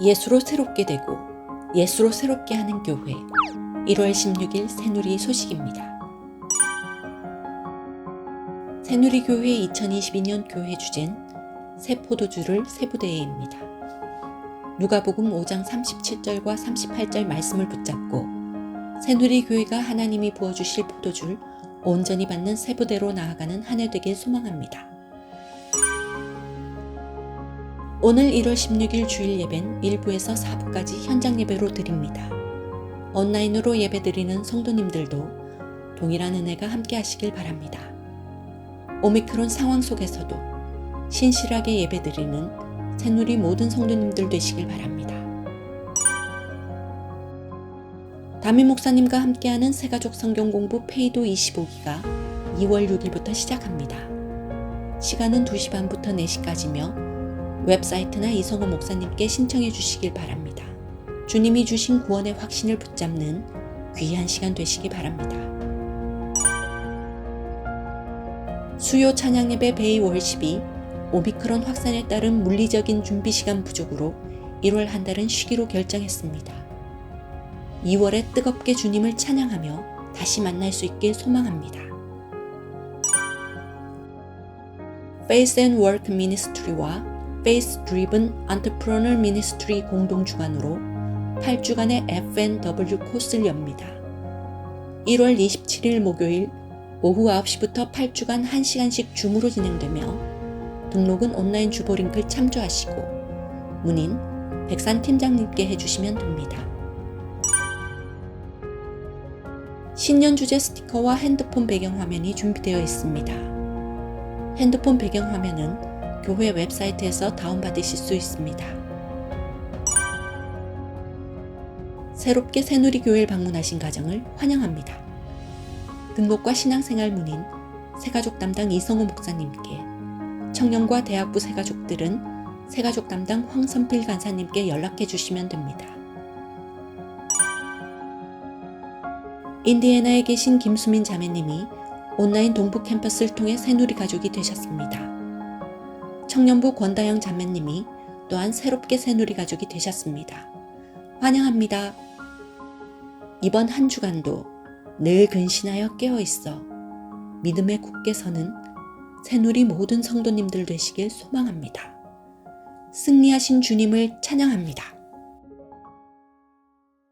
예수로 새롭게 되고 예수로 새롭게 하는 교회 1월 16일 새누리 소식입니다. 새누리 교회 2022년 교회 주제는 새 포도주를 세부대회입니다. 누가복음 5장 37절과 38절 말씀을 붙잡고 새누리 교회가 하나님이 부어주실 포도주를 온전히 받는 세부대로 나아가는 한 해 되길 소망합니다. 오늘 1월 16일 주일 예배는 1부에서 4부까지 현장 예배로 드립니다. 온라인으로 예배 드리는 성도님들도 동일한 은혜가 함께 하시길 바랍니다. 오미크론 상황 속에서도 신실하게 예배 드리는 새누리 모든 성도님들 되시길 바랍니다. 담임 목사님과 함께하는 새가족 성경 공부 페이도 25기가 2월 6일부터 시작합니다. 시간은 2시 반부터 4시까지며 웹사이트나 이성호 목사님께 신청해 주시길 바랍니다. 주님이 주신 구원의 확신을 붙잡는 귀한 시간 되시기 바랍니다. 수요 찬양 예배 베이 월십이 오미크론 확산에 따른 물리적인 준비 시간 부족으로 1월 한 달은 쉬기로 결정했습니다. 2월에 뜨겁게 주님을 찬양하며 다시 만날 수 있길 소망합니다. Faith and Work Ministry와 Faith Driven Entrepreneur Ministry 공동 주관으로 8주간의 FNW 코스를 엽니다. 1월 27일 목요일 오후 9시부터 8주간 1시간씩 줌으로 진행되며 등록은 온라인 주보 링크를 참조하시고 문인 백산 팀장님께 해주시면 됩니다. 신년 주제 스티커와 핸드폰 배경화면이 준비되어 있습니다. 핸드폰 배경화면은 교회 웹사이트에서 다운받으실 수 있습니다. 새롭게 새누리 교회를 방문하신 가정을 환영합니다. 등록과 신앙생활 문인 새가족 담당 이성호 목사님께 청년과 대학부 새가족들은 새가족 담당 황선필 간사님께 연락해 주시면 됩니다. 인디애나에 계신 김수민 자매님이 온라인 동부 캠퍼스를 통해 새누리 가족이 되셨습니다. 청년부 권다영 자매님이 또한 새롭게 새누리 가족이 되셨습니다. 환영합니다. 이번 한 주간도 늘 근신하여 깨어 있어 믿음에 굳게 서는 새누리 모든 성도님들 되시길 소망합니다. 승리하신 주님을 찬양합니다.